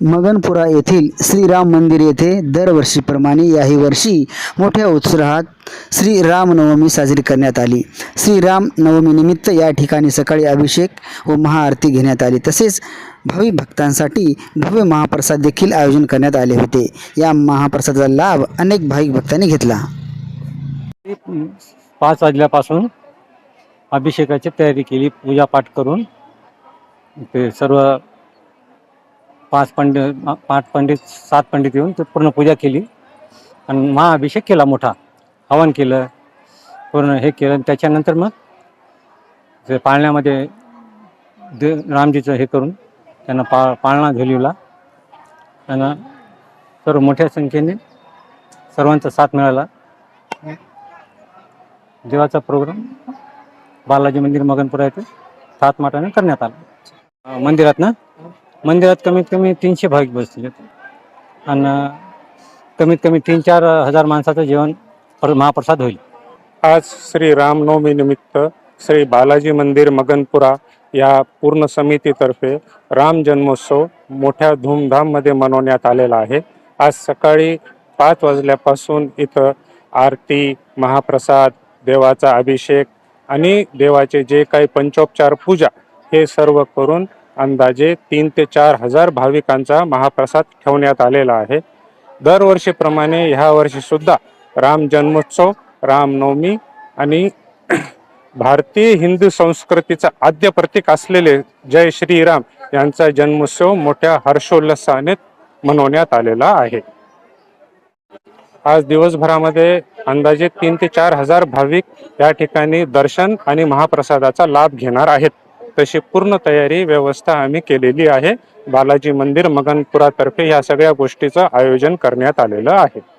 मगनपुरा येथील श्रीराम मंदिर येथे दरवर्षीप्रमाणे याही वर्षी मोठ्या उत्साहात श्री रामनवमी साजरी करण्यात आली. श्रीराम नवमीनिमित्त या ठिकाणी सकाळी अभिषेक व महाआरती घेण्यात आली. तसेच भावी भक्तांसाठी भव्य महाप्रसाद देखील आयोजन करण्यात आले होते. या महाप्रसादाचा लाभ अनेक भाविक भक्तांनी घेतला. पाच वाजल्यापासून अभिषेकाची तयारी केली. पूजापाठ करून ते सर्व पाच पंडित पाच पंडित सात पंडित येऊन ते पूर्ण पूजा केली. आणि महाअभिषेक केला मोठा. हवन केलं पूर्ण हे केलं. आणि त्याच्यानंतर मग ते पाळण्यामध्ये दे रामजीचं हे करून त्यांना पा पाळणा झुलवला त्यांना सर्व मोठ्या संख्येने सर्वांचा साथ मिळाला. देवाचा प्रोग्राम बालाजी मंदिर मगनपुरा येथे सात माटाने करण्यात आला. मंदिरात ना मंदिरात कमीत कमी तीनशे भाविक बसले आणि कमीत कमी तीन चार हजार माणसाचं जेवण पर- महाप्रसाद होईल. आज श्री रामनवमी निमित्त श्री बालाजी मंदिर मगनपुरा या पूर्ण समितीतर्फे राम जन्मोत्सव मोठ्या धूमधाममध्ये मनवण्यात आलेला आहे. आज सकाळी पाच वाजल्यापासून इथं आरती महाप्रसाद देवाचा अभिषेक आणि देवाचे जे काही पंचोपचार पूजा हे सर्व करून अंदाजे तीन ते चार हजार भाविकांचा महाप्रसाद ठेवण्यात आलेला आहे. दरवर्षीप्रमाणे ह्या वर्षीसुद्धा राम जन्मोत्सव रामनवमी आणि भारतीय हिंदू संस्कृतीचं आद्य प्रतीक असलेले जय श्रीराम यांचा जन्मोत्सव मोठ्या हर्षोल्लासाने मनवण्यात आलेला आहे. आज दिवसभरामध्ये अंदाजे तीन ते चार हजार भाविक या ठिकाणी दर्शन आणि महाप्रसादाचा लाभ घेणार आहेत. तशी पूर्ण तयारी व्यवस्था आम्ही केलेली आहे. बालाजी मंदिर मगनपुरातर्फे ह्या सगळ्या गोष्टीचं आयोजन करण्यात आलेलं आहे.